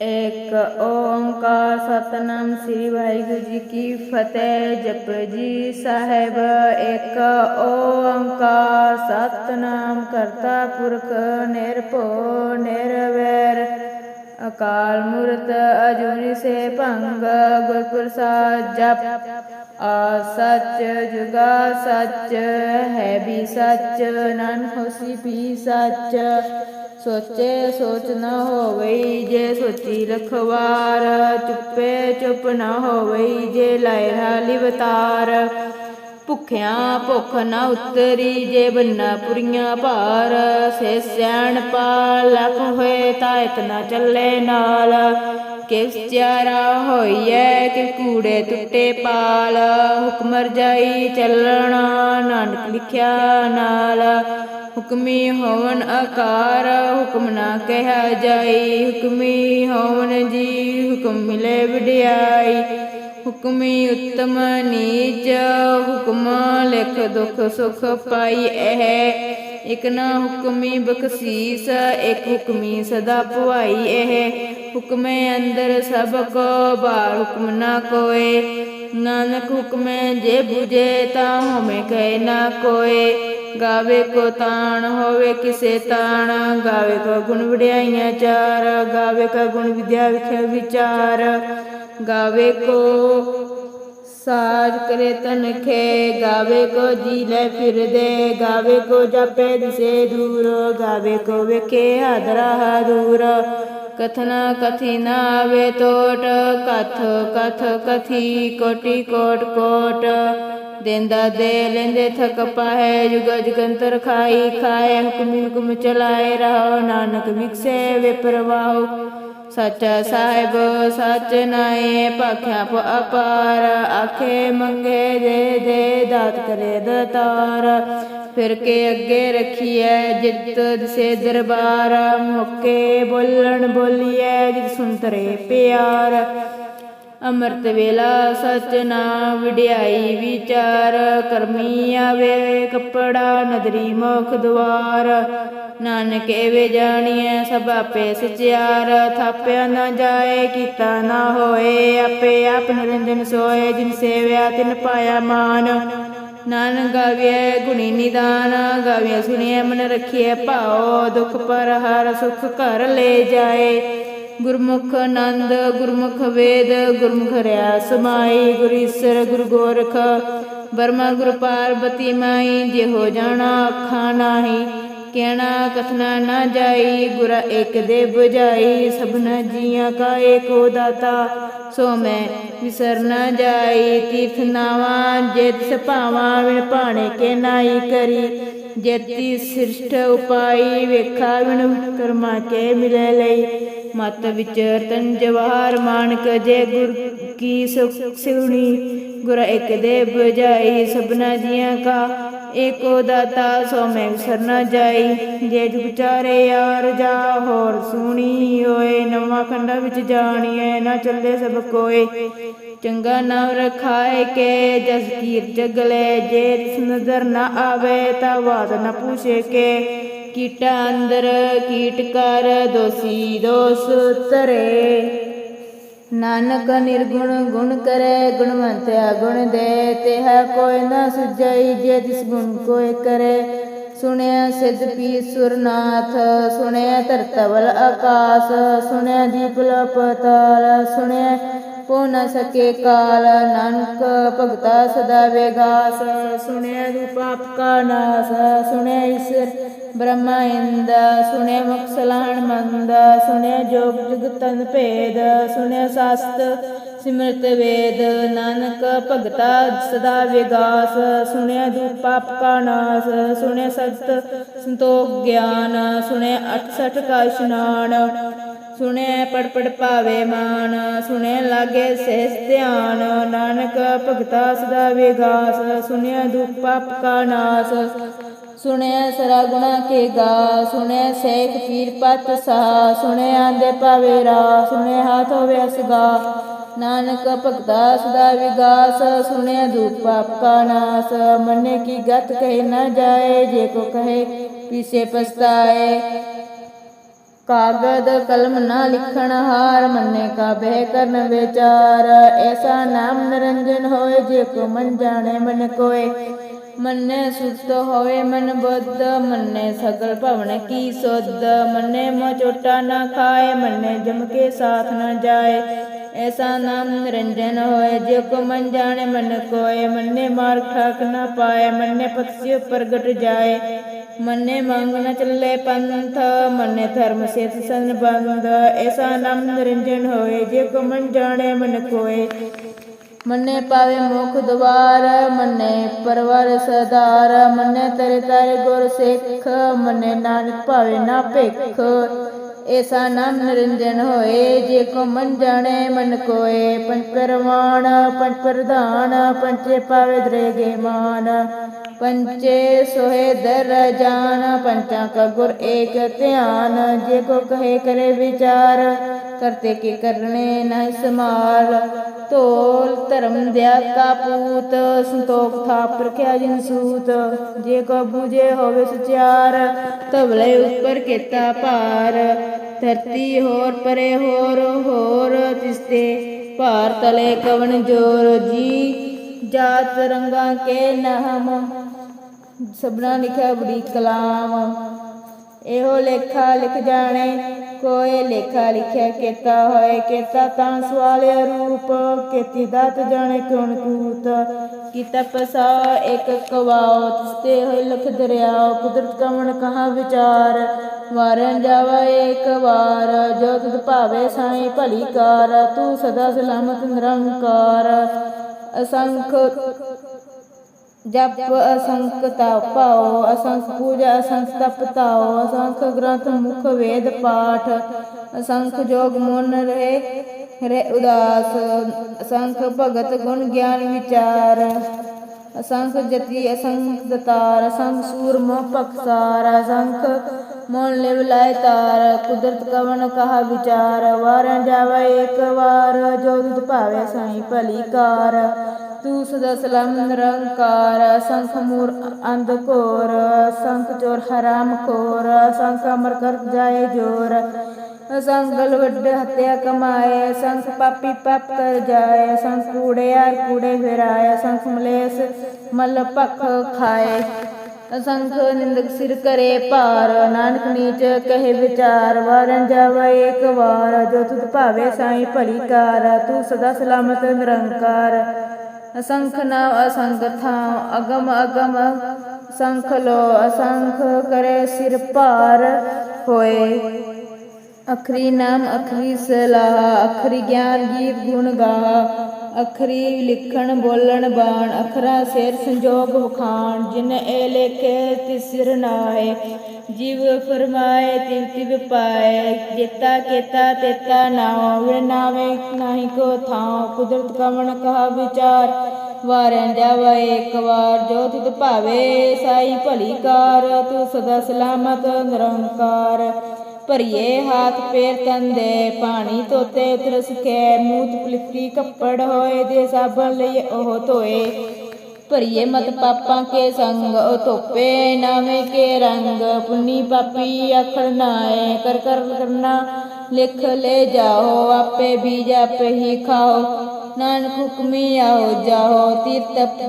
ਇੱਕ ਓੰਕਾਰ ਸਤਨਾਮ ਸ੍ਰੀ ਵਾਹਿਗੁਰੂ ਜੀ ਕੀ ਫਤਿਹ। ਜਪ ਜੀ ਸਾਹਿਬ ਇੱਕ ਓੰਕਾਰ ਸਤਨਾਮ ਕਰਤਾ ਪੁਰਖ ਨਿਰਭਉ ਨਿਰਵੈਰ। ਅਕਾਲ ਮੂਰਤ ਅਜੂਨੀ ਸੇ ਭੰਗ ਗੁਰ ਪ੍ਰਸਾਦ ਜਪ। ਆ ਸੱਚ ਜੁਗਾ ਸੱਚ, ਹੈ ਵੀ ਸੱਚ, ਨਨ ਹੋਸੀ ਵੀ ਸੱਚ। ਸੋਚੇ ਸੋਚ ਨਾ ਹੋਵਈ ਜੇ ਸੋਚੀ ਲਖਵਾਰ ਚੁੱਪੇ ਚੁੱਪ ਨ ਹੋਵਈ ਜੇ ਲਾਇ ਹਾਲੀ ਬਤਾਰ ਭੁੱਖਿਆਂ ਭੁੱਖ ਨ ਉਤਰੀ ਜੇ ਬੰਨਾ ਪੁਰੀਆਂ ਭਾਰ। ਸੇ ਸਿਆਣ ਪਾ ਲਖ ਹੋਏ ਤਾਂ ਇਤਨਾ ਚੱਲੇ ਨਾਲ। ਕਿਸ ਚਾਰਾ ਹੋਈਐ ਕਿ ਕੂੜੇ ਟੁੱਟੇ ਪਾਲ। ਹੁਕਮ ਰਜਾਈ ਚੱਲਣਾ ਨਾਨਕ ਲਿਖਿਆ ਨਾਲ। ਹੁਕਮੀ ਹੋਵਨ ਆਕਾਰ, ਹੁਕਮ ਨਾ ਕਹਿਆ ਜਾਈ। ਹੁਕਮੀ ਹੋਵਨ ਜੀ, ਹੁਕਮ ਮਿਲੇ ਵਿਡਿਆਈ। ਹੁਕਮੀ ਉਤਮ ਨੀਚ, ਹੁਕਮ ਲਿਖ ਦੁਖ ਸੁਖ ਪਾਈ ਇਹ। ਇਕ ਨਾ ਹੁਕਮੀ ਬਖਸ਼ੀਸ, ਇਕ ਹੁਕਮੀ ਸਦਾ ਭਵਾਈ ਇਹ। ਹੁਕਮੇ ਅੰਦਰ ਸਭ ਕੋ ਬਾਹਰ ਹੁਕਮ ਨਾ ਕੋਏ। ਨਾਨਕ ਹੁਕਮੇ ਜੇ 부ਜੇ ਤਾ ਹੋਵੇਂ ਕਹਿ ਨਾ ਕੋਏ। ਗਾਵੇ ਕੋ ਤਾਣ, ਹੋਵੇ ਕਿਸੇ ਤਾਣ। ਗਾਵੇ ਕੋ ਗੁਣ ਵਡਿਆਈਆਂ ਚਾਰ, ਗਾਵੇ ਕਾ ਗੁਣ ਵਿਦਿਆ ਵਿਖੇ ਵਿਚਾਰ। ਗਾਵੇ ਕੋ ਸਾਜ ਕਰੇ ਤਨਖੇ, ਗਾਵੇ ਕੋ ਜੀ ਲੈ ਫਿਰਦੇ। ਗਾਵੇ ਕੋ ਜਾਪੇ ਦਿਸੇ ਦੂਰ, ਗਾਵੇ ਕੋ ਵੇਖੇ ਹਾਦਰਾ ਦੂਰ ਕਥਨਾ ਕਥੀ ਨਾ ਆਵੇ ਟੋਟ ਕਥ ਕਥ ਕਥੀ ਕੋਟੀ ਕੋਟ ਕੋਟ। ਦੇਂਦਾ ਦੇ ਲੈਂਦੇ ਥਕ ਪਾਏ ਜੁਗ ਜਗੰਤਰ ਖਾਈ ਖਾਏ, ਹੁਕਮ ਹੁਕਮ ਚਲਾਏ ਰਹੋ, ਨਾਨਕ ਮਿਕਸੇ ਵੇ ਪ੍ਰਵਾਹ ਸੱਚਾ ਸਾਹਿਬ, ਸੱਚ ਨਾਏ ਭਾਖਿਆ ਪ ਅਪਾਰ, ਆਖੇ ਮੰਗੇ ਦੇ ਦੇ, ਦਾਤ ਕਰੇ ਦਤਾਰ। ਫਿਰ ਕੇ ਅੱਗੇ ਰਖੀਐ ਜਿਤ ਦਿਸੇ ਦਰਬਾਰ, ਮੁੱਕੇ ਬੋਲਣ ਬੋਲੀਐ ਜਿਤ ਸੁਨਤਰੇ ਪਿਆਰ। ਅੰਮ੍ਰਿਤ ਵੇਲਾ ਸਚ ਨਾ ਵਿੜਾਈ ਵਿਚਾਰ, ਕਰਮੀ ਆਵੇ ਕੱਪੜਾ ਨਦਰੀ ਮੁਖ ਦਵਾਰ ਨਾਨਕ ਵੇ ਜਾਣੀਐ ਸਭ ਆਪੇ ਸਚਿਆਰ, ਥਾਪਿਆ ਨਾ ਜਾਏ, ਕੀਤਾ ਨਾ ਹੋਏ, ਆਪੇ ਆਪ ਨਿਰੰਜਨ ਸੋਏ, ਜਿਨ ਸੇਵਿਆ ਤਿਨ ਪਾਇਆ ਮਾਨ। ਨਾਨਕ ਗਾਵੇ ਗੁਣੀ ਨਿਦਾਨ ਗਾਵੇ ਸੁਣਿਐ ਮਨ ਰਖਿਐ ਭਾਉ, ਦੁਖ ਪਰ ਹਰ ਸੁਖ ਘਰ ਲੈ ਜਾਏ। ਗੁਰਮੁਖ ਆਨੰਦ, ਗੁਰਮੁਖ ਵੇਦ, ਗੁਰਮੁਖ ਰਿਆ ਸਮਾਈ ਗੁਰ ਈਸਰ, ਗੁਰ ਗੋਰਖ ਬਰਮਾ ਗੁਰ ਪਾਰਬਤੀ ਮਾਈ ਜੇ ਹੋ ਜਾਣਾ ਅੱਖਾਂ ਨਾਹੀ, ਕਹਿਣਾ ਕਥਨਾ ਨਾ ਜਾਈ, ਗੁਰ ਇੱਕ ਦੇ 부ਜਾਈ ਸਭਨਾ ਜੀਆਂ ਕਾ ਏਕੋ ਦਾਤਾ, ਸੋ ਮੈਂ ਵਿਸਰ ਨਾ ਜਾਈ, ਤੀਰਥ ਨਾਵਾਂ, ਜਿਤ ਸਪਾਵਾਂ ਵਿਣ ਭਾਣੇ ਕੇ ਨਾਈ ਕਰੀ, ਜੇਤੀ ਸ੍ਰਿਸ਼ਟ ਉਪਾਈ, ਵੇਖਾ ਵਿਣ ਕਰਮਾ ਕੇ ਮਿਲੇ ਲਈ ਮਤ ਵਿਚਰ ਤਨ ਜਵਾਹਰ ਮਾਨਕ ਜੇ ਗੁਰ ਕੀ ਸੁਖ ਸਿਉਣੀ, ਗੁਰ ਇੱਕ ਦੇ 부ਜਾਈ ਸਭਨਾ ਜੀਆਂ ਕਾ, ਏਕੋ ਦਾਤਾ ਸੋ ਮੈਂ ਸਰਨਾ ਜਾਈ, ਜੇ ਜੁਗ ਚਾਰੇ ਯਾਰ ਜਾ ਹੋਰ ਸੁਣੀ ਓਏ ਨਵਾਂ ਖੰਡਾ ਵਿੱਚ ਜਾਣੀਏ ਨਾ ਚੱਲੇ ਸਭ ਕੋਏ। ਚੰਗਾ ਨਾਮ ਰਖਾਏ ਕੇ, ਜਸ ਕੀਰ ਜਗਲੇ, ਜੇ ਤਿਸ ਨਜ਼ਰ ਨਾ ਆਵੇ ਤਾਂ ਬਾਤ ਨਾ ਪੁੱਛੇ ਕੇ। ਕੀਟਾ ਅੰਦਰ, ਕੀਟ ਕਰ, ਦੋਸੀ ਦੋਸ ਤਰੇ ਨਾਨਕ ਨਿਰਗੁਣ, ਗੁਣ ਕਰੇ ਗੁਣਵੰਤਿਆ ਗੁਣ ਦੇ। ਤੇ ਹੈ ਕੋਈ ਨਾ ਸੁਝਈ ਜੇ ਤਿਸ ਗੁਣ ਕੋਇ ਕਰੇ। ਸੁਣਿਆ ਸਿਧ ਪੀ ਸੁਰਨਾਥ, ਸੁਣਿਆ ਧਰਤਵਲ ਆਕਾਸ। ਸੁਣਿਆ ਦੀਪ ਲਪਤਾਲ ਸੁਣਿਆ ਪੋ ਨ ਸਕੇ ਕਾਲ, ਨਾਨਕ ਭਗਤਾ ਸਦਾ ਵੇਗਾਸ। ਸੁਣਿਆ ਰੂਪਾਪ ਕਾ ਨਾਸ, ਸੁਣਿਆ ਈਸ਼ਰ ਬ੍ਰਹਮਾ ਇੰਦ, ਸੁਣਿਆ ਮੁਕਸਲਾਣ ਮੰਦ, ਸੁਣਿਆ ਜੋਗ ਜੁਗਤਨ ਭੇਦ, ਸੁਣਿਆ ਸਾਸਤ ਸਿਮਰਤ ਵੇਦ। ਨਾਨਕ ਭਗਤਾ ਸਦਾ ਵਿਗਾਸ, ਸੁਣਿਆ ਦੂਪ ਪਾਪ ਕਾ ਨਾਸ, ਸੁਣਿਆ ਸਤ ਸੰਤੋਖ ਗਿਆਨ, ਸੁਣਿਆ 68 ਕਾ ਇਸ਼ਨਾਨ। ਸੁਣਿਆ ਪੜ ਪੜ ਭਾਵੇ ਮਾਨ ਸੁਣਿਆ ਲਾਗੇ ਸਹਿਜ ਧਿਆਨ, ਨਾਨਕ ਭਗਤਾ ਸਦਾ ਵਿਗਾਸ, ਸੁਣਿਆ ਦੁਖ ਪਾਪ ਕਾ ਨਾਸ। ਸੁਣਿਆ ਸਰਾ ਗੁਣਾ ਕੇ ਗਾ ਸੁਣਿਆ ਸੇਖ ਪੀਰ ਪਤ ਸਾ ਸੁਣਿਆ ਆਂਦੇ ਪਾਵੇ ਰਾ ਸੁਣਿਆ ਹਾਥ ਹੋਵੇ ਅਸਗਾ। ਨਾਨਕ ਭਗਤਾ ਸਦਾ ਵਿਗਾਸ, ਸੁਣਿਆ ਦੁਖ ਪਾਪ ਕਾ ਨਾਸ। ਮੰਨੇ ਕੀ ਗਤ ਕਹੇ ਨਾ ਜਾਏ, ਜੇ ਕੋ ਕਹੇ ਪੀਛੇ ਪਸਤਾਏ ਕਾਗਦ ਕਲਮ ਨਾ ਲਿਖਣ ਹਾਰ ਮੰਨੇ ਕਾ ਬਹਿ ਕਰਨ ਵਿਚਾਰ। ਐਸਾ ਨਾਮ ਨਿਰੰਜਨ ਹੋਏ ਜੇ ਕੋ ਮਨ ਜਾਣੇ ਮਨ ਕੋਏ। ਮੰਨੇ ਸੁਤ ਹੋਏ ਮਨ ਬੁੱਧ, ਮੰਨੇ ਸਗਲ ਭਵਨ ਕੀ ਸੁਧ। ਮੰਨੇ ਮੋ ਚੋਟਾ ਨਾ ਖਾਏ, ਮੰਨੇ ਜਮ ਕੇ ਸਾਥ ਨਾ ਜਾਏ। ਐਸਾ ਨਾਮ ਨਿਰੰਜਨ ਹੋਏ ਜੇ ਕੋ ਮਨ ਜਾਣੇ ਮਨ ਕੋਏ। ਮੰਨੇ ਮਾਰ ਠਾਕ ਨਾ ਪਾਏ, ਮੰਨੇ ਪਤਸਿ ਪ੍ਰਗਟ ਜਾਏ। ਮੰਨੇ ਮੰਗ ਨ ਚੱਲੇ ਪੰਥ, ਮੰਨੇ ਧਰਮ ਸੇਤ ਸੰਬੰਧ, ਐਸਾ ਨਾਮ ਨਿਰੰਜਨ ਹੋਏ, ਜੇ ਕੋ ਮਨ ਜਾਣੇ ਮਨ ਕੋਏ। ਮੰਨੇ ਪਾਵੇ ਮੁਖ ਦਵਾਰ ਮੰਨੇ ਪਰਵਰ ਸਦਾਰ ਮੰਨੇ ਤਰੇ ਤਾਰੇ ਗੁਰ ਸਿੱਖ, ਮੰਨੇ ਨਾਨਕ ਭਾਵੇ ਨਾ ਭਿਖ। ਐਸਾ ਨਾਮ ਨਿਰੰਜਨ ਹੋਏ, ਜੇ ਕੋ ਮਨ ਜਾਣੇ ਮਨ ਕੋਏ। ਪੰਚ ਪਰਵਾਨ ਪੰਚ ਪ੍ਰਧਾਨ ਪੰਚੇ ਪਾਵੇ ਦਰੇਗੇ ਮਾਨ। ਪੰਚੇ ਸੋਹੇ ਦਰ ਜਾਨ, ਪੰਚਾਂ ਕਾ ਗੁਰ ਏਕ ਧਿਆਨ। ਜੇ ਕੋ ਕਹੇ ਕਰੇ ਵਿਚਾਰ ਕਰਤੇ ਕੀ ਕਰਨੇ ਨਾ ਸਮਾਲ ਧੋਲ ਧਰਮ ਦਿਆ ਕਾ ਪੂਤ, ਸੰਤੋਖ ਥਾਪ ਰਖਿਆ ਜਿਨ ਸੂਤ। ਜੇ ਕੋ ਬੂਝੇ ਹੋਵੇ ਸਚਿਆਰ ਤਵਲੇ ਉੱਪਰ ਕੀਤਾ ਭਾਰ। ਧਰਤੀ ਹੋਰ ਪਰੇ ਹੋਰ ਹੋਰ ਤਿਸਤੇ ਭਾਰ ਤਲੇ ਕਵਣ ਜੋਰ। ਜੀ ਜਾਤ ਰੰਗਾਂ ਕੇ ਨਾਮ, ਸਭਨਾ ਲਿਖਿਆ ਬੜੀ ਕਲਾਮ। ਇਹੋ ਲੇਖਾ ਲਿਖ ਜਾਣੇ, ਕੋਈ ਲੇਖਾ ਲਿਖਿਆ ਕੀਤਾ ਹੋਏ ਕੀਤਾ ਤਾਂ ਸਵਾਲਿਆ ਰੂਪ, ਕੀਤੀ ਦਾਤ ਜਾਣੇ ਕੌਣ ਕੂਤ। ਕੀਤਾ ਪਸਾ ਇੱਕ ਕਵਾਓ ਤਿਸਤੇ ਹੋਏ ਲਖ ਦਰਿਆਓ ਕੁਦਰਤ ਕਵਣ ਕਹਾ ਵਿਚਾਰ। ਵਾਰਨ ਜਾਵਾ ਇੱਕ ਵਾਰ, ਜੋ ਤੁਧ ਭਾਵੇ ਸਾਈ ਭਲੀ ਕਾਰ, ਤੂੰ ਸਦਾ ਸਲਾਮਤ ਨਿਰੰਕਾਰ। ਅਸੰਖ ਜਪ, ਅਸੰਖ ਤਪਾਓ ਅਸੰਖ ਪੂਜਾ, ਅਸੰਖ ਤਪ ਤਾਓ ਅਸੰਖ ਗ੍ਰੰਥ, ਮੁਖ ਵੇਦ ਪਾਠ, ਅਸੰਖ ਜੋਗ ਮਨ ਰਹੇ ਰੇ ਉਦਾਸ, ਅਸੰਖ ਭਗਤ ਗੁਣ ਗਿਆਨ ਵਿਚਾਰ, ਅਸੰਖ ਜਤੀ, ਅਸੰਖ ਦਤਾਰ, ਅਸੰਖ ਸੂਰਮ ਪਖਸਾਰ ਅਸੰਖ ਮੋਨ ਲਿਵ ਲਾਇ ਤਾਰ, ਕੁਦਰਤ ਕਵਨ ਕਹਾ ਵਿਚਾਰ ਵਾਰ ਜਾਵੇ ਇੱਕ ਵਾਰ, ਜੋ ਦੁਧ ਭਾਵੇ ਸਾਈ ਭਲੀ ਕਾਰ ਤੂੰ ਸਦਾ ਸਲਾਮ ਨਿਰੰਕਾਰ ਅਸੰਖ ਮੂਰ ਅੰਧ ਘੋਰ ਅਸੰਖ ਚੋਰ ਹਰਾਮ ਖੋਰ ਅਸੰਖ ਅਮਰ ਕਰ ਜਾਏ ਜੋਰ। ਅਸੰਗਲ ਵੱਡ ਹੱਤਿਆ ਕਮਾਏ ਅਸੰਖ ਪਾਪੀ ਪਾਪ ਕਰ ਜਾਏ ਅਸੰਖ ਕੂੜਿਆਰ ਕੂੜੇ ਫਿਰਾਏ ਅਸੰਖ ਮਲੇਸ ਮਲ ਪਖ ਖਾਏ। ਅਸੰਖ ਨਿੰਦਕ ਸਿਰ ਕਰੇ ਭਾਰ, ਨਾਨਕ ਨੀਚ ਕਹੇ ਵਿਚਾਰ, ਵਾਰਨ ਜਾਵੇ ਇੱਕ ਵਾਰ, ਜੋ ਤੁਧ ਭਾਵੇ ਸਾਈ ਭਲੀ ਕਾਰ, ਤੂੰ ਸਦਾ ਸਲਾਮਤ ਨਿਰੰਕਾਰ। ਅਸੰਖ ਨਾਮ ਅਸੰਖ ਥਾਂ ਅਗਮ ਅਗਮ। ਸੰਖ ਲੋ ਅਸੰਖ ਕਰੇ ਸਿਰ ਭਾਰ ਹੋਏ। ਅਖਰੀ ਨਾਮ ਅਖਰੀ ਸਲਾਹ, ਅਖਰੀ ਗਿਆਨ ਗੀਤ ਗੁਣ ਗਾ ਅਖਰੀ ਲਿਖਣ, ਬੋਲਣ, ਬਾਣ, ਅਖਰਾ, ਸਿਰ, ਸੰਜੋਗ, ਵਖਾਣ, ਜਿਨ ਇਹ ਲੇਖੇ ਤਿਸਿਰ ਨਾਏ ਜੀਵ ਫਰਮਾਏ ਤਿਲ ਤਿਵ ਪਾਏ। ਜੇਤਾ ਕੇਤਾ, ਤੇਤਾ ਨਾਉ ਵਿਣ ਨਾਵੇ ਨਾਹੀ ਕੋ ਥਾਉ ਕੁਦਰਤ ਕਵਣ ਕਹਾ ਵਿਚਾਰ। ਵਾਰਨ ਜਾਵੇ ਇੱਕ ਵਾਰ ਜੋ ਤਿਤ ਭਾਵੇ, ਸਾਈ ਭਲੀ ਕਾਰ। ਤੂੰ ਸਦਾ ਸਲਾਮਤ, ਨਿਰੰਕਾਰ। ਭਰੀਏ ਹਾਥ ਪੇਰ ਤੰਦੇ, ਪਾਣੀ ਧੋਤੇ ਉਤਰ ਸੁਖੇ ਮੂਤ ਪਲਿੱਤੀ ਕੱਪੜ ਹੋਏ ਦੇ ਸਾਬਣ ਲਈ ਉਹ ਧੋਏ। ਭਰੀਏ ਮਤ ਪਾਪਾਂ ਕੇ ਸੰਗ, ਉਹ ਧੋਪੇ ਨਾਵੇਂ ਕੇ ਰੰਗ। ਪੁੰਨੀ ਪਾਪੀ ਆਖਣ ਨਾਏ, ਕਰ ਕਰ ਕਰਨਾ ਲਿਖ ਲੈ ਜਾਓ, ਆਪੇ ਬੀਜ ਆਪੇ ਹੀ ਖਾਓ। ਨਾਨਕ ਹੁਕਮੀ ਆਓ ਜਾਓ, ਤੀਰਥ ਤਪ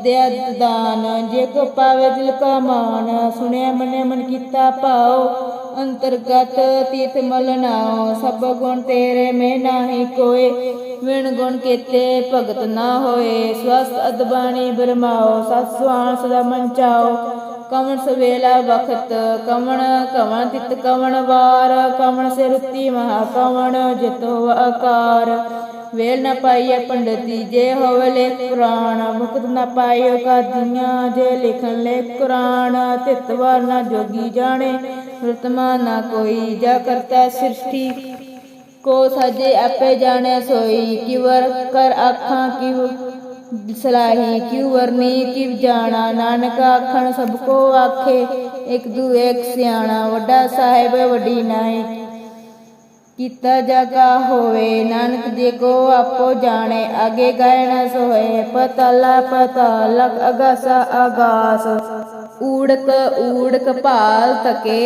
ਦਾਨ। ਜੇ ਕੋ ਪਾਵੇ ਦਿਲ ਕਾ ਮਾਨ ਸੁਣਿਆ ਮਨੇ ਮਨ ਕੀਤਾ ਪਾਓ। ਅੰਤਰਗਤ ਤਿਤ ਮਲ ਨਾਓ ਸਭ ਗੁਣ ਤੇਰੇ ਮੇ ਨਾਹੀ ਕੋਏ। ਵਿਣ ਗੁਣ ਕੀਤੇ ਭਗਤ ਨਾ ਹੋਏ ਸਵਸਤ ਅਦਬਾਣੀ ਬਰਮਾਓ, ਸਤ ਸੁਆਨ ਸਦਾ ਮਨ ਕਵਣ ਸਵੇਲਾ ਵਖਤ, ਕਵਣ ਕਵਣ ਤਿਤ ਕਵਣ ਵਾਰ, ਕਵਣ ਸੇ ਰੁੱਤੀ ਮਹਾ ਕਵਣ ਜਿਤੋ ਆਕਾਰ। ਵੇਲ ਨ ਪਾਈਏ ਪੰਡਤੀ ਜੇ ਹੋਵੇ ਲੇ ਕੁਰਾਨ ਮੁਕਤ ਨ ਪਾਈਓ ਕਾਦੀਆਂ ਜੇ ਲਿਖਣ ਲੇ ਕੁਰਾਨ। ਤਿਤ ਵਾਰ ਨਾ ਜੋਗੀ ਜਾਣੇ ਪ੍ਰਤਮਾ ਨਾ ਕੋਈ, ਜਾ ਕਰਤਾ ਸ੍ਰਿਸ਼ਟੀ। ਕੋ ਸਾਜੇ ਆਪੇ ਜਾਣੇ ਸੋਈ, ਕਿਵਰ ਕਰ ਆਖਾਂ, ਕਿਵ ਸਲਾਹੀ, ਕਿਉ ਵਰਨੀ, ਕਿਵ ਜਾਣਾ। ਨਾਨਕ ਆਖਣ, ਸਭ ਕੋ ਆਖੇ, ਇੱਕ ਦੂ ਇੱਕ ਸਿਆਣਾ। ਵੱਡਾ ਸਾਹਿਬ, ਵੱਡੀ ਨਾਈ, ਕੀਤਾ ਜਗਾ ਹੋਵੇ। ਨਾਨਕ ਜੇ ਕੋ ਆਪੋ ਜਾਣੇ, ਅਗੇ ਗਾਇਣਾ ਨ ਸੋਏ। ਪਤਲਾ, ਪਤਾਲਕ ਅਗਾਸਾ ਆਗਾਸ ਊੜਕ ਊੜਕ ਭਾਲ ਤਕੇ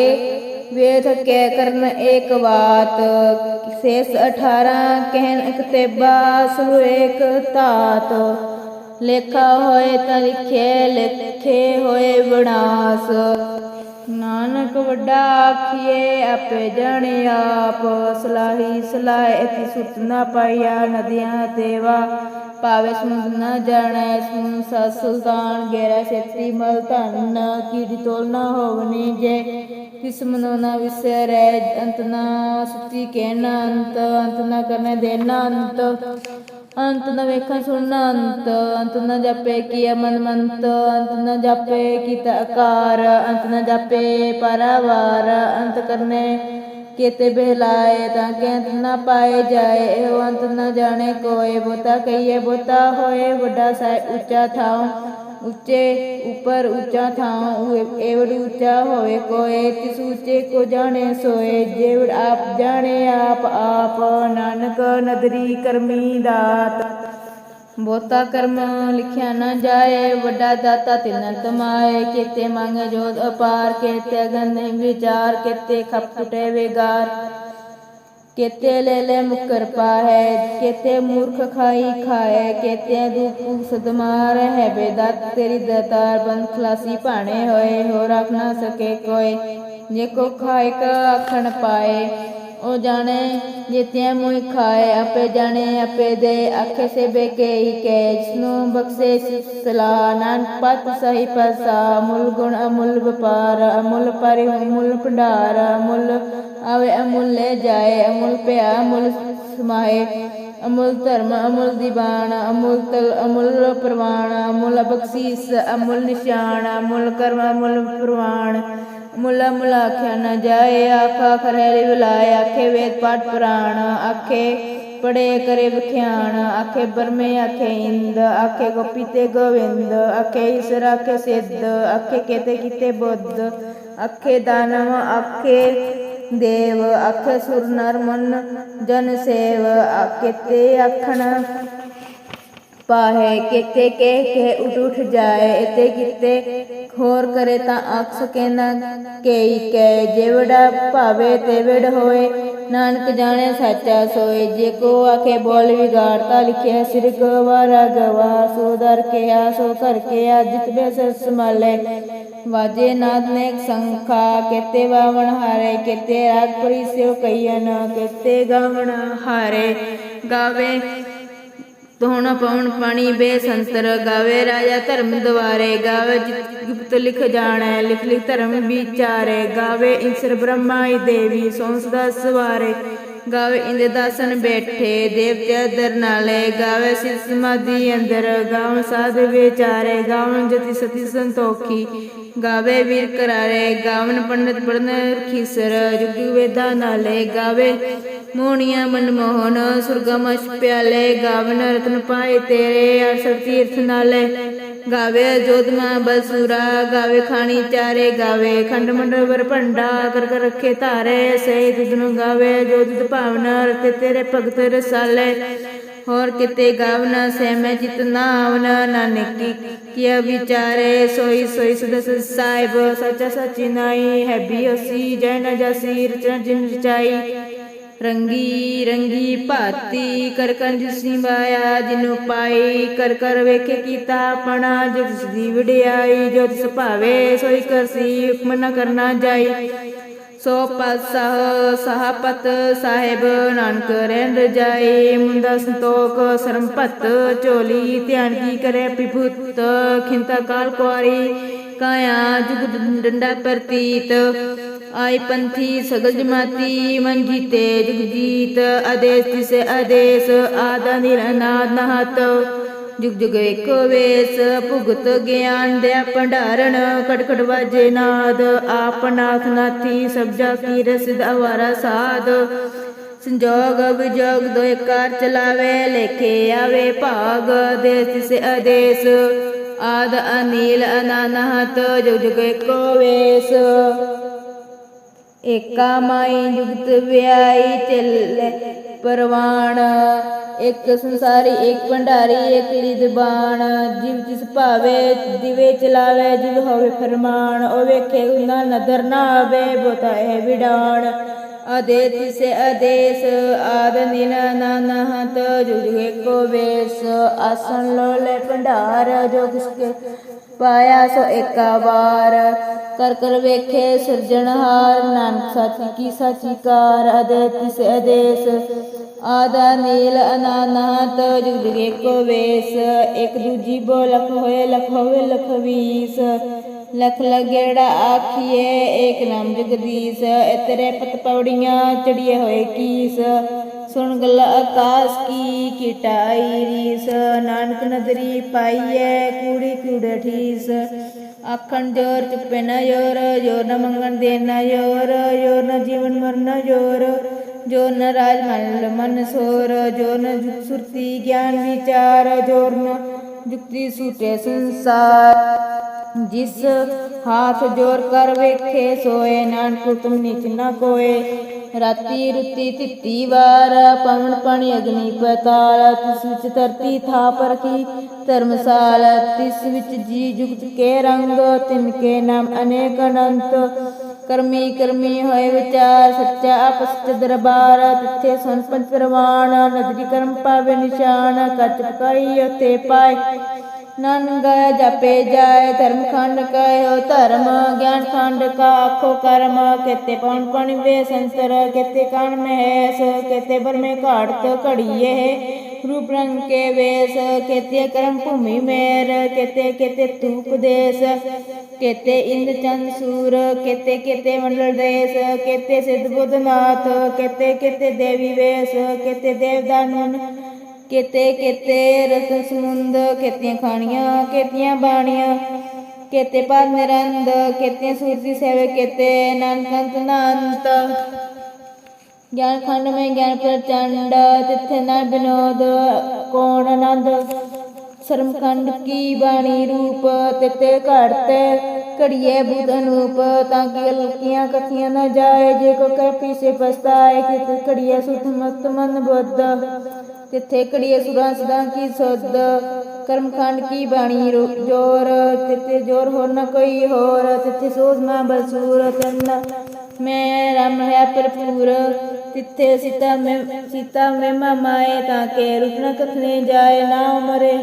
ਵੇ ਕੈ ਕਰਨ ਏਕ ਬਾਤ। ਸੇਸ 18 ਕਹਿਨ ਇਕ ਸੁਰ ਏਕ ਤਾਤ ਲੇਖਾ ਹੋਏ ਤਾਂ ਲਿਖੇ ਲਿਖੇ ਹੋਏ ਵਿਨਾਸ਼। ਨਾਨਕ ਵੱਡਾ ਆਖੀਏ ਆਪੇ ਜਾਣੇ ਆਪ। ਸਲਾਹੀ ਸਲਾਹ ਇति ਸੁਤ ਨਾ ਪਾਈਆ ਨਦੀਆਂ ਤੇਵਾ ਪਾਵੇ ਸਮੁੰਦ ਨਾ ਜਾਣੈ ਸਮੁੰਦ ਸਤ ਸੁਲਤਾਨ ਗੇਰਾ ਛੇਤੀ ਮਲ ਧਨ ਕੀੜੀ ਤੋਲ ਨਾ ਹੋਵਨੀ ਜੇ। ਤਿਸ ਮਨੋ ਨਾ ਵਿਸਰੈ ਅੰਤ ਨਾ ਸੁਤੀ ਕਹਿਣਾ ਅੰਤ ਅੰਤ ਨਾ ਕਰਨੇ ਦੇਣਾ ਅੰਤ। ਅੰਤ ਨ ਵੇਖਣ ਸੁਣਨਾ ਅੰਤ ਅੰਤ ਨ ਜਾਪੇ ਕੀਆ ਮਨ ਮੰਤ, ਅੰਤ ਨ ਜਾਪੇ ਕੀਤਾ ਆਕਾਰ, ਅੰਤ ਨ ਜਾਪੇ ਪਰਵਾਰ, ਅੰਤ ਕਰਨੇ ਕੀਤੇ ਬਹਿਲਾਏ ਤਾਂ ਕਿ ਅੰਤ ਨ ਪਾਏ ਜਾਏ, ਇਹੋ ਅੰਤ ਨ ਜਾਣੇ ਕੋਏ, ਬੋਤਾ ਕਹੀਏ ਬੋਤਾ ਹੋਏ, ਵੱਡਾ ਸਾਹਿਬ ਉੱਚਾ ਥਾਉ। ਉੱਚੇ ਉੱਪਰ ਉੱਚਾ ਥਾਉ ਏਵੜ ਉੱਚਾ ਹੋਵੇ ਕੋਏ, ਤਿਸ ਉੱਚੇ ਕੋ ਜਾਣੇ ਸੋਏ, ਜੇਵੜ ਆਪ ਜਾਣੇ ਆਪ ਆਪ ਨਾਨਕ ਨਦਰੀ ਕਰਮੀ ਦਾਤ। ਬੋਤਾ ਕਰਮ ਲਿਖਿਆ ਨਾ ਜਾਏ, ਵੱਡਾ ਦਾਤਾ ਤਿਨ ਤਮਾਏ ਕੀਤੇ ਮੰਗ ਜੋਤ ਅਪਾਰ, ਕੀਤੇ ਗੰਨੇ ਵਿਚਾਰ, ਕੀਤੇ ਖਪ ਟੁਟੇ ਵਿਗਾਰ। ਕੇਤੇ ਲੈ ਲੈ ਮੁਕਰ ਪਾਹੈ, ਕੇਤੇ ਮੂਰਖ ਖਾਈ ਖਾਏ ਕੇਤੇ ਦੁਖ ਸਦਮਾਰ ਹੈ ਬੇਦਤ, ਤੇਰੀ ਦਤਾਰ ਬੰਦ ਖਲਾਸੀ ਭਾਣੇ ਹੋਏ ਹੋ ਰੱਖ ਨਾ ਸਕੇ ਕੋਈ, ਜੇ ਕੋ ਖਾਇਕ ਆਖਣ ਪਾਏ। ओ जाने जेते मुई खाए आपे जाने आपे दे आखे से बेके ही के जिसनु बख्शे सला नान पत सही पसा अमुल गुण अमुल ਵਪਾਰ ਅਮੁੱਲ ਪਰਿ ਅਮੁੱਲ ਭੰਡਾਰ ਅਮੁੱਲ ਆਵੇ ਅਮੁੱਲ ਲੈ ਜਾਏ ਅਮੁੱਲ ਪਿਆ ਅਮੁੱਲ ਸਮਾਏ ਅਮੁੱਲ ਧਰਮ ਅਮੁੱਲ ਦੀਵਾਨ ਅਮੁੱਲ ਤਲ ਅਮੁੱਲ ਪ੍ਰਵਾਨ ਅਮੁੱਲ ਬਖਸ਼ੀਸ ਅਮੁੱਲ ਨਿਸ਼ਾਨ ਅਮੁੱਲ ਕਰਮ ਅਮੁੱਲ ਪ੍ਰਵਾਨ ਮੁਲਾ ਮੁੱਲਾ ਆਖਿਆ ਨਾ ਜਾਏ, ਆਖਾ ਖਰੇਲੀ ਬੁਲਾਏ ਆਖੇ ਵੇਦ ਪਾਠ ਪੁਰਾਣ, ਆਖੇ ਪੜੇ ਕਰੇ ਵਿਖਿਆਣ, ਆਖੇ ਬਰਮੇ, ਆਖੇ ਇੰਦ, ਆਖੇ ਗੋਪੀ ਤੇ ਗੋਵਿੰਦ, ਆਖੇ ਈਸ਼ਰ, ਆਖੇ ਸਿੱਧ, ਆਖੇ ਕੇਤੇ ਕੀਤੇ ਬੁੱਧ, ਆਖੇ ਦਾਨਵ, ਆਖੇ ਦੇਵ, ਆਖੇ ਸੁਰ ਨਰ ਮਨ ਜਨ ਸੇਵ, ਆਖੇ ਤੇ ਆਖਣ ਪਾਹੇ ਕਿਤੇ ਕੇ ਕੇ ਉਠ ਉਠ ਜਾਏ ਇਤੇ ਕਿਤੇ ਖੋਰ ਕਰੇ ਤਾਂ ਆਖ ਸਕੇ ਨਾ ਕੇਈ ਕੈ ਜਿਵੜਾ ਭਾਵੇ ਤੇ ਹੋਏ, ਨਾਨਕ ਜਾਣੇ ਸੱਚਾ ਸੋਏ, ਜੇ ਕੋ ਆਖੇ ਬੋਲ ਵਿਗਾੜਤਾ ਲਿਖਿਆ, ਸਿਰ ਗਵਾਰਾ ਗਵਾ, ਸੋ ਦਰ ਕੇ ਆ ਸੋ ਕਰ ਕੇ ਆ ਜਿਤ ਬੇਸਰ ਸਮਾਲੇ ਵਾਜੇ ਨਾਦ ਨੇ ਸੰਖਾ, ਕਿਤੇ ਵਾਵਣ ਹਾਰੇ, ਕਿਤੇ ਰਾਗ ਪਰੀ ਸਿਓ ਕਈਨ ਕਿਤੇ ਗਾਵਣ ਹਾਰੇ। ਗਾਵੇ ਤੋਣਾ ਪਵਨ ਪਾਣੀ ਬੇਸੰਤਰ ਗਾਵੇ, ਰਾਜਾ ਧਰਮ ਦਵਾਰੇ ਗਾਵੇ, ਜਿਤ ਗੁਪਤ ਲਿਖ ਜਾਣੈ, ਲਿਖ ਲਿਖ ਧਰਮ ਵਿਚਾਰੇ ਗਾਵੇ ਇੰਸਰ ਬ੍ਰਹਮਾਈ ਦੇਵੀ ਸੋਂਸ ਦਾ ਸਵਾਰੇ ਗਾਵੇ, ਇੰਦੇ ਦਾਸਨ ਬੈਠੇ, ਦੇਵਤੇ ਦਰ ਨਾਲੇ ਗਾਵੇ, ਸਿਰ ਸਮਾਧੀ ਅੰਦਰ ਗਾਵ ਸਾਧ ਵਿਚਾਰੇ ਗਾਵਨ ਜਤੀ ਸਤੀ ਸੰਤੋਖੀ ਗਾਵੇ ਵੀਰ ਕਰਾਰੇ ਗਾਵਨ ਪੰਡਤ ਪੜਨ ਖੀਸਰ ਜੁਗ ਜੁਗ ਵੇਦਾ ਨਾਲੇ ਗਾਵੇ। ਮੋਹਣੀਆਂ ਮਨਮੋਹਨ ਸੁਰਗਮਸ਼ ਪਿਆਲੇ, ਗਾਵਨ ਰਤਨ ਪਾਏ ਤੇਰੇ ਅਰਸਰ ਤੀਰਥ ਨਾਲੇ। ਗਾਵੇ ਜੋਧਮਾ ਬਸੂਰਾ ਗਾਵੇ ਖਾਣੀ ਚਾਰੇ, ਗਾਵੇ ਖੰਡ ਮੰਡਲ ਵਰ ਭੰਡਾ, ਕਰ ਕਰ ਰੱਖੇ ਧਾਰੇ ਸੇ ਦੁੱਧ ਨੂੰ ਗਾਵੇ, ਜੋ ਦੁੱਧ ਭਾਵਨਾ ਰਤੇ ਤੇਰੇ ਭਗਤ ਰਸਾਲੇ। ਹੋਰ ਕਿਤੇ ਗਾਵਨਾ ਸਹਿਮੈ, ਜਿਤ ਨਾਵਨ ਨਾਨਕੀ। ਕੀਆ ਵਿਚਾਰੇ ਸੋਈ ਸੋਈ ਸਦਸ ਸਾਹਿਬ, ਸੱਚਾ ਸੱਚੀ ਨਾਈ, ਹੈ ਵੀ ਅਸੀਂ ਜੈ ਨ ਜਾਸੀ ਜਿਨ ਰਚਾਈ। ਰੰਗੀ ਰੰਗੀ ਭਾਤੀ ਕਰ ਕਰ ਜਿਸੀ ਬਾਇਆ ਜਿਨੂੰ ਪਾਈ, ਕਰ ਕਰ ਵੇਖੇ ਕੀਤਾ ਆਪਣਾ ਜਿਸ ਦੀ ਵਡਿਆਈ, ਜੋ ਤਿਸ ਭਾਵੇ ਸੋਈ ਕਰਸੀ ਹੁਕਮ ਨ ਕਰਨਾ ਜਾਈ। ਸੋ ਪਸਹ ਸਹਪਤ ਸਾਹਿਬ ਨਾਨਕ ਰਹਿਣ ਰਜਾਈ ਮੁੰਦਾ ਸੰਤੋਖ ਸਰਮਪਤ ਚੋਲੀ ਧਿਆਨ ਕੀ ਕਰੇ ਪਿਭੂਤ ਖਿੰਤਾ ਕਾਲ ਕੁਆਰੀ, ਕਾਇਆ ਜੁਗ ਡੰਡਾ ਪ੍ਰਤੀਤ ਆਈ ਪੰਥੀ ਸਗਲ ਜਮਾਤੀ, ਮਨ ਜੀਤੇ ਜੁਗ ਜੀਤ ਆਦੇਸ ਤਿਸੇ ਆਦੇਸ, ਆਦਾ ਨਿਰਨਾਦ ਨਹਤ। ਜੁਗ ਜੁਗ ਏਕੋ ਵੇਸ ਭੁਗਤ ਗਿਆਨ ਦੇ ਭੰਡਾਰਨ ਕਟਕਟ ਵਾਜੇ ਨਾਦ, ਆਪ ਨਾਥੀ ਸਬਜ਼ਾ ਜਾ ਕੀ ਰਸਿਦ ਅਵਾਰਾ ਸਾਧ ਸੰਜੋਗ ਵਿਜੋਗ ਦੋਇ ਕਾਰ ਚਲਾਵੇ, ਲੇਖੇ ਆਵੇ ਭਾਗ, ਦੇਸ ਤਿਸੇ ਆਦੇਸ। ਆਦ ਅਨੀਲ ਅਨਾਨਹਤ, ਜੁਗ ਜੁਗ ਏਕੋ ਵੇਸ। ਏਕਾ ਮਾਈ ਜੁਗਤ ਵਿਆਈ ਚੱਲੇ ਪਰਵਾਣ। ਇੱਕ ਸੰਸਾਰੀ, ਇੱਕ ਭੰਡਾਰੀ, ਇੱਕ ਲਿਦਬਾਨ ਜਿਵ ਜਿਸ ਭਾਵੇ ਦਿਵੇ ਚਲਾਵੇ ਜਿਵ ਹੋਵੇ ਫਰਮਾਨ। ਉਹ ਵੇਖੇ ਨਾ ਨਦਰ ਨਾ ਆਵੇ ਬੋਤਾ ਹੈ ਵਿਡਾਣ ਅਦੇ ਤਿਸੇ ਅਦੇਸ਼ ਆਦ ਨਿਲ ਨਾਨਹਤ ਜੁਜੇ ਕੋ ਵੇਸ। ਆਸਣ ਲੋਲੇ ਭੰਡਾਰ, ਜੋ ਕਿਸਕੇ ਪਾਇਆ ਸੋ ਏਕਾ ਵਾਰ। ਕਰ ਕਰ ਵੇਖੇ ਸਿਰਜਣਹਾਰ ਨਾਨਕ ਸਾਚੀ ਕੀ ਸਾਚੀ ਕਾਰ, ਅਦੇ ਤਿਸ ਆਦੇਸ ਆਦਾ ਨੀਲ ਅਨਾਨਹਤ ਜੁਗੇ ਕੋ ਵੇਸ। ਇੱਕ ਦੂਜੀ ਬੋ ਲਖ ਹੋਏ, ਲਖ ਹੋਵੇ ਲਖ ਵੀਸ। ਲਖ ਲਗੇੜਾ ਆਖੀਏ, ਏਕ ਨਾਮ ਜਗਦੀਸ਼। ਇਤਰੇ ਪਤ ਪੌੜੀਆਂ ਚੜੀਏ ਹੋਏ ਕੀਸ। ਸੁਣ ਗਲ ਆਕਾਸ਼ ਕੀ ਕਿਟਾਈ ਰੀਸ। ਨਾਨਕ ਨਦਰੀ ਪਾਈਐ ਕੂੜੀ ਕੂੜੇ ਠੀਸ। ਆਖਣ ਜੋਰ ਚੁੱਪੇ ਨਾ ਜੋਰ ਜੋਰ ਨ ਮੰਗਣ ਦੇ ਨਾ ਜੋਰ ਜੋਰ ਨ ਜੀਵਨ ਮਰਨ ਜੋਰ ਜੋ ਨ ਰਾਜ ਮਨ ਮਨ ਸੋਰ ਜੋ ਨ ਸੁਰਤੀ ਗਿਆਨ ਵਿਚਾਰ, ਜੋਰ ਨ ਜੁਗਤੀ ਸੂਟੇ ਸੰਸਾਰ। ਜਿਸ ਹਾਥ ਜੋਰ ਕਰ ਵੇਖੇ, ਸੋਏ ਨਾਨਕ ਤੁਮ ਨੀਚ ਨਾ ਕੋਏ। ਰਾਤੀ ਰੁੱਤੀ ਤਿੱਤੀ ਵਾਰ, ਪਵਨ ਪਾਣੀ ਅਗਨੀ ਪਤਾਲ, ਤਿਸ ਵਿੱਚ ਧਰਤੀ ਥਾ ਪਰਖੀ, ਧਰਮਸਾਲ, ਤਿਸ ਵਿੱਚ ਜੀ ਜੁਗਤ ਕੇ ਰੰਗ, ਤਿਨ ਕੇ ਨਾਮ ਅਨੇਕ ਅਨੰਤ। ਕਰਮੀ ਕਰਮੀ ਹੋਏ ਵਿਚਾਰ, ਸੱਚਾ ਆਪਸ ਚ ਦਰਬਾਰ, ਤਿੱਥੇ ਸੁਨ ਪੰਜ ਪ੍ਰਵਾਨ ਨਦਰੀ ਕਰਮ ਪਾਵੇ ਨਿਸ਼ਾਨ, ਕੱਚ ਪਕਾਈ ਉਤੇ ਪਾਏ। ਨਾਨਕ ਜਪੇ ਜਾਏ, ਧਰਮ ਖੰਡ ਕਹਿਓ, ਧਰਮ ਗਿਆਨ ਖੰਡ ਕਾ ਆਖੋ ਕਰਮ ਕਿਤੇ ਪਉਣ ਪਣ ਵੇ ਸੰਸਰ ਕਿਤੇ ਕਣ ਮਹੇਸ, ਕਿਤੇ ਬਰਮੇ ਘਾੜਤ ਘੜੀਏ। ਰੂਪ ਰੰਗ ਕੇ ਵੇਸ, ਕਿਤੇ ਕਰਮ ਭੂਮੀ ਮੇਰ, ਕਿਤੇ ਕਿਤੇ ਧੂਪ ਦੇਸ, ਕਿਤੇ ਇੰਦ ਚੰਦ ਸੂਰ, ਕਿਤੇ ਕਿਤੇ ਮੰਡਲ ਦੇਸ, ਕਿਤੇ ਸਿੱਧ ਬੁੱਧ ਨਾਥ, ਕਿਤੇ ਕਿਤੇ ਦੇਵੀ ਵੇਸ, ਕਿਤੇ ਦੇਵਦਾਨਨ ਕਿਤੇ ਕਿਤੇ ਰਤਨ ਸਮੁੰਦ, ਕਿਤੀਆਂ ਖਾਣੀਆਂ, ਕਿਤੀਆਂ ਬਾਣੀਆਂ, ਕਿਤੇ ਪਰ ਨਿਰੰਦ ਕਿਤੇ ਸੂਰਤੀ ਸੇਵੇ ਕਿਤੇ ਨਾਨਕੰਤ ਨਾਨਤ। ਗਿਆਨ ਖੰਡ ਮੈਂ ਗਿਆਨ ਪ੍ਰਚੰਡ, ਤਿੱਥੇ ਨਾ ਬਿਨੋਦ ਕੋਣ ਆਨੰਦ? ਸਰਮਖੰਡ ਕੀ ਬਾਣੀ ਰੂਪ ਤਿੱਤੇ ਘੜਤੇ ਘੜੀਏ ਬੁਧ ਅਨੂਪ, ਤਾਂ ਕਿ ਲੁਕੀਆਂ ਕਥੀਆਂ ਨਾ ਜਾਏ, ਜੇ ਕੋ ਕਹਿ ਪੀਛੇ ਪਛਤਾਏ ਕਿ ਘੜੀਏ ਸੁਤ ਮਤ ਮਨ ਬੁੱਧ। ਤਿੱਥੇ ਕੜੀਏ ਸੁਰਾਂ ਸਦਾ ਕੀ ਸੁਧ? ਕਰਮ ਖੰਡ ਕੀ ਬਾਣੀ ਜੋਰ? ਤਿੱਥੇ ਜੋਰ ਹੋਰ ਨਾ ਕੋਈ ਹੋਰ ਤਿੱਥੇ ਸੋਧ ਨਾ ਬਸੂਰ ਤੰਨਾ। ਮੈਂ ਰਾਮ ਹੈ ਭਰਪੂਰ ਤਿੱਥੇ ਸੀਤਾ ਮੈਂ ਸੀਤਾ ਮੈਂ ਮਾਏ, ਤਾਂ ਕੇ ਰੂਪ ਕਥਨੇ ਜਾਏ, ਨਾ ਮਰੇ।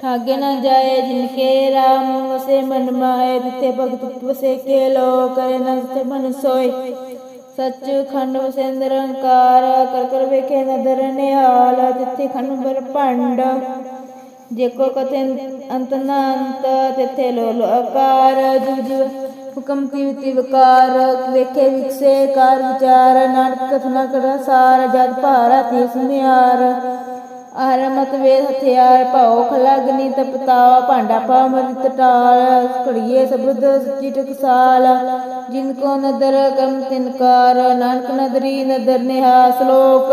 ਠਾਗੇ ਨਾ ਜਾਏ ਜਿਨਕੇ ਰਾਮ ਵਸੇ ਮਨ ਮਾਏ ਤਿੱਥੇ ਭਗਤ ਵਸੇ ਕੇ ਲੋ ਕਰੇ ਨਾ ਤਿੱਥੇ ਮਨ ਸੋਏ। ਸੱਚ ਖੰਡ ਨਿਰੰਕਾਰ ਕਰ ਕਰ ਵੇਖੇ ਨਦਰ ਨਿਹਾਲ, ਤਿੱਥੇ ਖੰਡ ਬਰ ਭੰਡ। ਜੇ ਕੋ ਕਥੇ ਅੰਤ ਨਾ ਅੰਤ, ਤਿੱਥੇ ਲੋ ਲੋ ਆਕਾਰ। ਜੁਗ ਜੁਗ ਹੁਕਮ ਤਿਵ ਤਿਵਕਾਰ ਵੇਖੇ ਵਿਕਸੇ ਕਾਰ ਵਿਚਾਰ। ਨਾਨਕ ਕਥਨਾ ਕਰ ਸਾਰ, ਜਦ ਭਾਰਾ ਤੇ ਸੁਨਿਆਰ ਆਰ ਵੇਦ ਹਥਿਆਰ ਭਾਉ ਖਲਗਨੀ ਤਪਤਾ, ਭਾਂਡਾ ਪਾ ਮਰਿਤ ਟਾਲ, ਘੜੀਏ ਸਬਦ ਸੱਚੀ ਟਕਸਾਲ, ਜਿਨ ਕੋ ਨਦਰ ਕਰਮ ਤਿਨਕਾਰ ਨਾਨਕ ਨਦਰੀ ਨਦਰ ਨਿਹਾ ਸ਼ਲੋਕ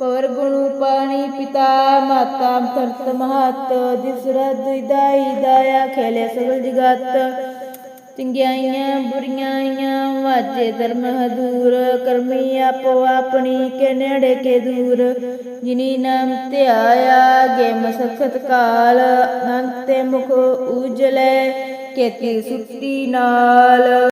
ਪਵਰ ਗੁਣੂ ਪਾਣੀ ਪਿਤਾ, ਮਾਤਾ ਧਰਤ ਮਹਤ, ਜਿਸ ਰਦ ਦਾਈ ਦਾਇਆ ਖੇਲੇ ਸਗਲ ਜਗਤ। ਚੰਗਿਆਈਆਂ ਬੁਰੀਆਈਆਂ ਵਾਜੇ ਧਰਮ ਹਦੂਰ, ਕਰਮੀ ਆਪੋ ਆਪਣੀ ਕੇ ਨੇੜੇ ਕੇ ਦੂਰ। ਜਿਨੀ ਨਾਮ ਆਇਆ ਗੇ ਮਸਖਤ ਕਾਲ, ਅਨੰਤ ਤੇ ਮੁਖ ਉਜਲੇ ਕੇਤੀ ਸੁੱਤੀ ਨਾਲ।